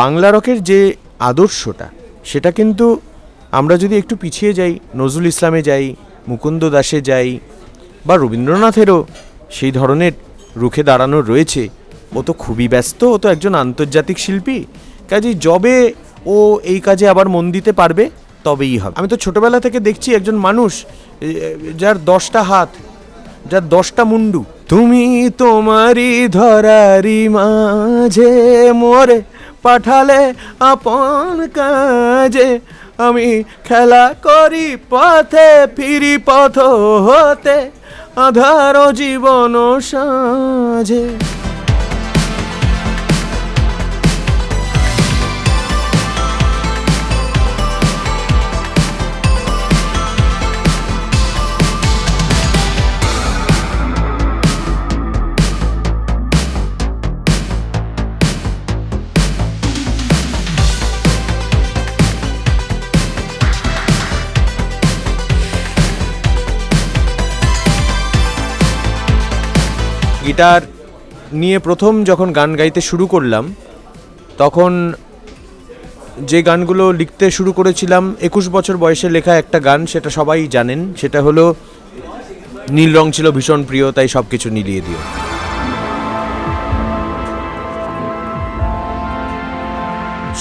বাংলা রকের যে আদর্শটা, সেটা কিন্তু আমরা যদি একটু পিছিয়ে যাই, নজরুল ইসলামে যাই, মুকুন্দ দাসে যাই, বা রবীন্দ্রনাথেরও সেই ধরনের রুখে দাঁড়ানো রয়েছে, ও তো খুবই ব্যস্ত, ও তো একজন আন্তর্জাতিক শিল্পী, কাজেই যবে ও এই কাজে আবার মন দিতে পারবে, তবেই হবে। আমি তো ছোটবেলা থেকে দেখছি একজন মানুষ যার দশটা হাত, যার দশটা মুন্ডু। তুমি তোমারই ধরারি মাঝে মোরে পাঠালে আপন কাজে। আমি খেলা করি পথে ফিরি পথ হতে আধার জীবন সাজে। গিটার নিয়ে প্রথম যখন গান গাইতে শুরু করলাম, তখন যে গানগুলো লিখতে শুরু করেছিলাম, একুশ বছর বয়সে লেখা একটা গান সেটা সবাই জানেন, সেটা হলো, নীল রং ছিল ভীষণ প্রিয়, তাই সব কিছু নিলিয়ে দিও।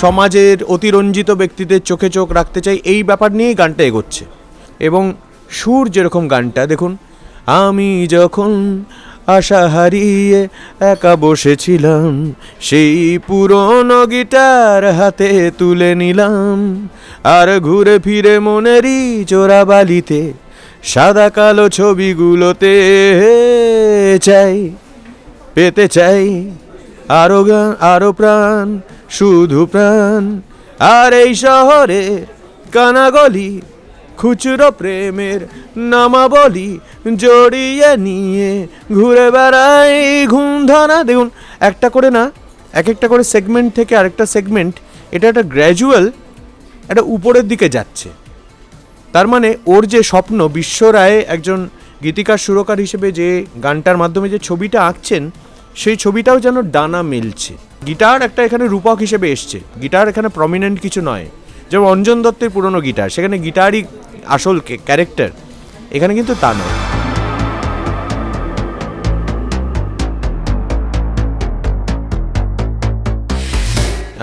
সমাজের অতিরঞ্জিত ব্যক্তিদের চোখে চোখ রাখতে চাই, এই ব্যাপার নিয়েই গানটা এগোচ্ছে। এবং সুর যেরকম গানটা, দেখুন, আমি যখন আশা হারিয়ে একা বসেছিলাম। সেই পুরনো গিটার হাতে তুলে নিলাম। আর ঘুরে ফিরে মনেরই চোরাবালিতে সাদা কালো ছবিগুলোতে চাই, পেতে চাই। আরও গান, আরও প্রাণ, শুধু প্রাণ। আর এই শহরে কানাগলি খুচরো প্রেমের নামাবলি জড়িয়ে নিয়ে ঘুরে বেড়াই ঘুম ধরা দেখুন, একটা করে না এক একটা করে সেগমেন্ট থেকে আরেকটা সেগমেন্ট এটা একটা গ্র্যাজুয়াল একটা উপরের দিকে যাচ্ছে। তার মানে ওর যে স্বপ্ন, বিশ্ব রায়ে একজন গীতিকার, সুরকার হিসেবে যে গানটার মাধ্যমে যে ছবিটা আঁকছেন, সেই ছবিটাও যেন ডানা মেলছে। গিটার একটা এখানে রূপক হিসেবে এসছে। গিটার এখানে প্রমিনেন্ট কিছু নয়। যেমন অঞ্জন দত্তের পুরনো গিটার, সেখানে গিটারই আসল কে ক্যারেক্টার, এখানে কিন্তু তা নয়।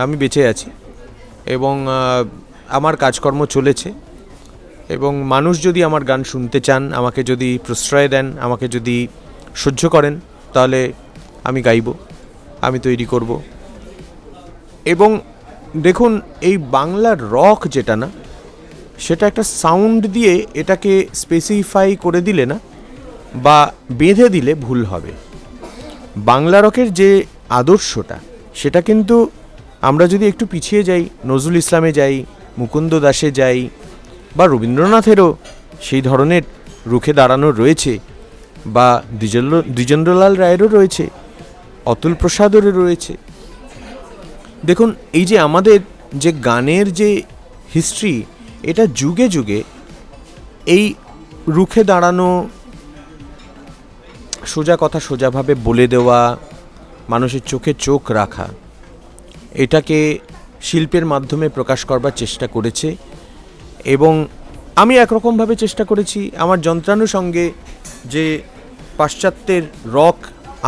আমি বেঁচে আছি এবং আমার কাজকর্ম চলেছে এবং মানুষ যদি আমার গান শুনতে চান, আমাকে যদি প্রশ্রয় দেন, আমাকে যদি সহ্য করেন, তাহলে আমি গাইব, আমি তৈরি করব। এবং দেখুন, এই বাংলার রক যেটা না সেটা একটা সাউন্ড দিয়ে এটাকে স্পেসিফাই করে দিলে না, বা বেঁধে দিলে ভুল হবে। বাংলা রকের যে আদর্শটা, সেটা কিন্তু আমরা যদি একটু পিছিয়ে যাই, নজরুল ইসলামে যাই, মুকুন্দ দাসে যাই, বা রবীন্দ্রনাথেরও সেই ধরনের রুখে দাঁড়ানো রয়েছে, বা দ্বিজেন্দ্র, দ্বিজেন্দ্রলাল রায়েরও রয়েছে, অতুল প্রসাদেরও রয়েছে। দেখুন, এই যে আমাদের যে গানের যে হিস্ট্রি এটা যুগে যুগে এই রুখে দাঁড়ানো, সোজা কথা সোজাভাবে বলে দেওয়া, মানুষের চোখে চোখ রাখা, এটাকে শিল্পের মাধ্যমে প্রকাশ করবার চেষ্টা করেছে এবং আমি একরকমভাবে চেষ্টা করেছি। আমার যন্ত্রাণু সঙ্গে যে পাশ্চাত্যের রক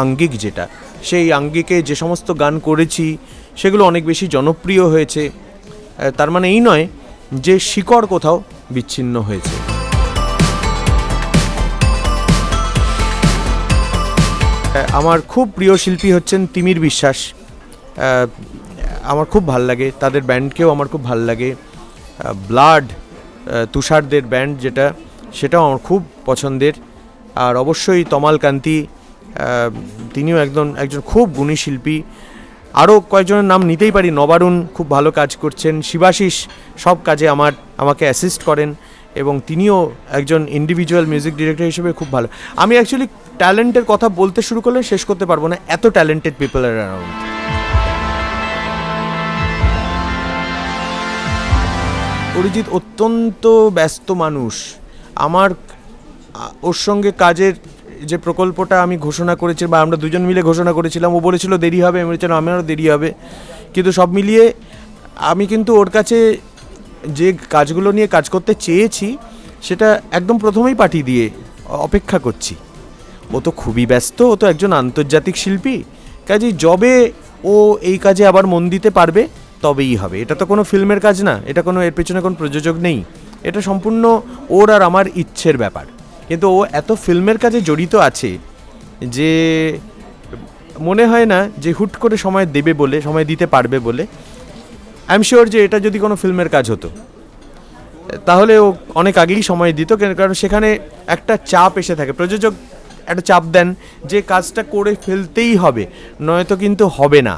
আঙ্গিক যেটা, সেই আঙ্গিকে যে সমস্ত গান করেছি, সেগুলো অনেক বেশি জনপ্রিয় হয়েছে। তার মানে এই নয় যে শিকড় কোথাও বিচ্ছিন্ন হয়েছে। আমার খুব প্রিয় শিল্পী হচ্ছেন তিমির বিশ্বাস। আমার খুব ভালো লাগে, তাদের ব্যান্ডকেও আমার খুব ভালো লাগে। ব্লাড তুষারদের ব্যান্ড যেটা, সেটাও আমার খুব পছন্দের। আর অবশ্যই তমাল কান্তি তিনিও একজন একজন খুব গুণী শিল্পী। আরও কয়েকজনের নাম নিতেই পারি। নবারুণ খুব ভালো কাজ করছেন। শিবাশিস সব কাজে আমার, আমাকে অ্যাসিস্ট করেন এবং তিনিও একজন ইন্ডিভিজুয়াল মিউজিক ডিরেক্টর হিসেবে খুব ভালো। আমি অ্যাকচুয়ালি ট্যালেন্টের কথা বলতে শুরু করলে শেষ করতে পারব না। এত talented people are around Arijit অত্যন্ত ব্যস্ত মানুষ। আমার ওর সঙ্গে কাজের যে প্রকল্পটা আমি ঘোষণা করেছি বা আমরা দুজন মিলে ঘোষণা করেছিলাম, ও বলেছিল দেরি হবে। আমি বলেছিলাম আমারও দেরি হবে। কিন্তু সব মিলিয়ে আমি কিন্তু ওর কাছে যে কাজগুলো নিয়ে কাজ করতে চেয়েছি, সেটা একদম প্রথমেই পাঠিয়ে দিয়ে অপেক্ষা করছি। ও তো খুবই ব্যস্ত, ও তো একজন আন্তর্জাতিক শিল্পী। কাজেই যবে ও এই কাজে আবার মন দিতে পারবে, তবেই হবে। এটা তো কোনো ফিল্মের কাজ না, এটা কোনো, এর পেছনে কোনো প্রযোজক নেই। এটা সম্পূর্ণ ওর আর আমার ইচ্ছের ব্যাপার। কিন্তু ও এত ফিল্মের কাজে জড়িত আছে যে মনে হয় না যে হুট করে সময় দেবে বলে, সময় দিতে পারবে বলে। আই এম শিওর যে এটা যদি কোনো ফিল্মের কাজ হতো। তাহলে ও অনেক আগেই সময় দিত কারণ সেখানে একটা চাপ এসে থাকে। প্রযোজক একটা চাপ দেন যে কাজটা করে ফেলতেই হবে, নয়তো কিন্তু হবে না।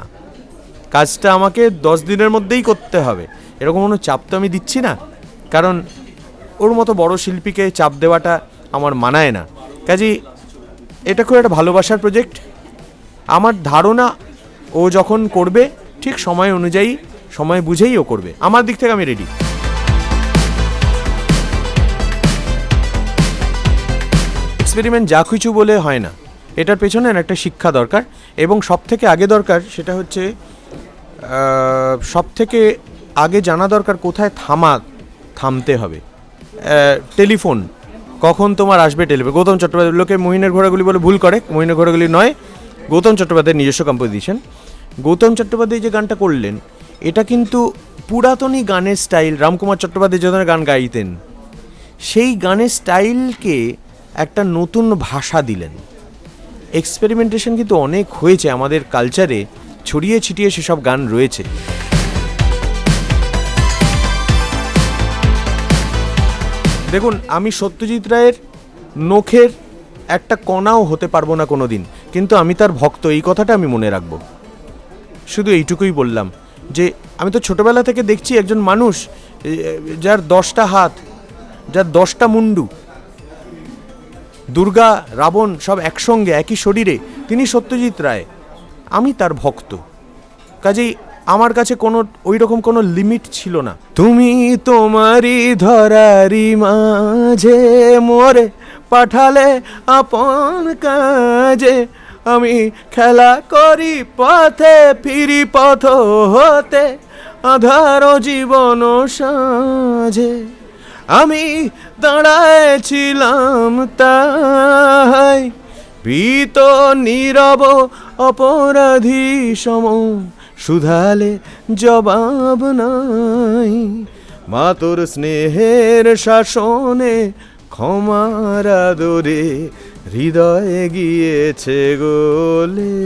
কাজটা আমাকে দশ দিনের মধ্যেই করতে হবে। এরকম কোনো চাপ তো আমি দিচ্ছি না। কারণ ওর মতো বড় শিল্পীকে চাপ দেওয়াটা আমার মানায় না। কাজেই এটা খুব একটা ভালোবাসার প্রজেক্ট আমার ধারণা, ও যখন করবে, ঠিক সময় অনুযায়ী, সময় বুঝেই ও করবে। আমার দিক থেকে আমি রেডি এক্সপেরিমেন্ট যা কিছু বলে হয় না। এটার পেছনে একটা শিক্ষা দরকার এবং সব থেকে আগে দরকার সেটা হচ্ছে সব থেকে আগে জানা দরকার কোথায় থামা, থামতে হবে। টেলিফোন। কখন তোমার আসবে টেলিফোন গৌতম চট্টোপাধ্যায়, লোকে মহিনের ঘোড়াগুলি বলে ভুল করে, মহিনের ঘোড়াগুলি নয়। গৌতম চট্টোপাধ্যায়ের নিজস্ব কম্পোজিশন গৌতম চট্টোপাধ্যায় যে গানটা করলেন, এটা কিন্তু পুরাতনই গানের স্টাইল রামকুমার চট্টোপাধ্যায় যে গান গাইতেন। সেই গানের স্টাইলকে একটা নতুন ভাষা দিলেন। এক্সপেরিমেন্টেশন কিন্তু অনেক হয়েছে আমাদের কালচারে ছড়িয়ে ছিটিয়ে সেসব গান রয়েছে। দেখুন, আমি সত্যজিৎ রায়ের নখের একটা কণাও হতে পারব না কোনো দিন কিন্তু আমি তার ভক্ত, এই কথাটা আমি মনে রাখব। শুধু এইটুকুই বললাম যে, আমি তো ছোটবেলা থেকে দেখছি একজন মানুষ যার দশটা হাত, যার দশটা মুন্ডু, দুর্গা, রাবণ সব একসঙ্গে, একই শরীরে, তিনি সত্যজিৎ রায়। আমি তার ভক্ত। কাজেই আমার কাছে কোনো ওই রকম কোনো লিমিট ছিল না। তুমি তোমারই ধরারি মাঝে মোরে পাঠালে আপন কাজে। আমি খেলা করি পথে, ফিরি পথ হতে, আধার জীবন সাজে। আমি দাঁড়ায়েছিলাম তাই ভীত, নীরব, অপরাধী সম সুধালে জবাব নাই। মা তোর স্নেহের শাসনে ক্ষমার আদরে হৃদয়ে গিয়েছে গোলে।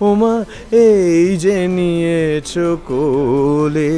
ওমা, এই যে নিয়েছ কোলে।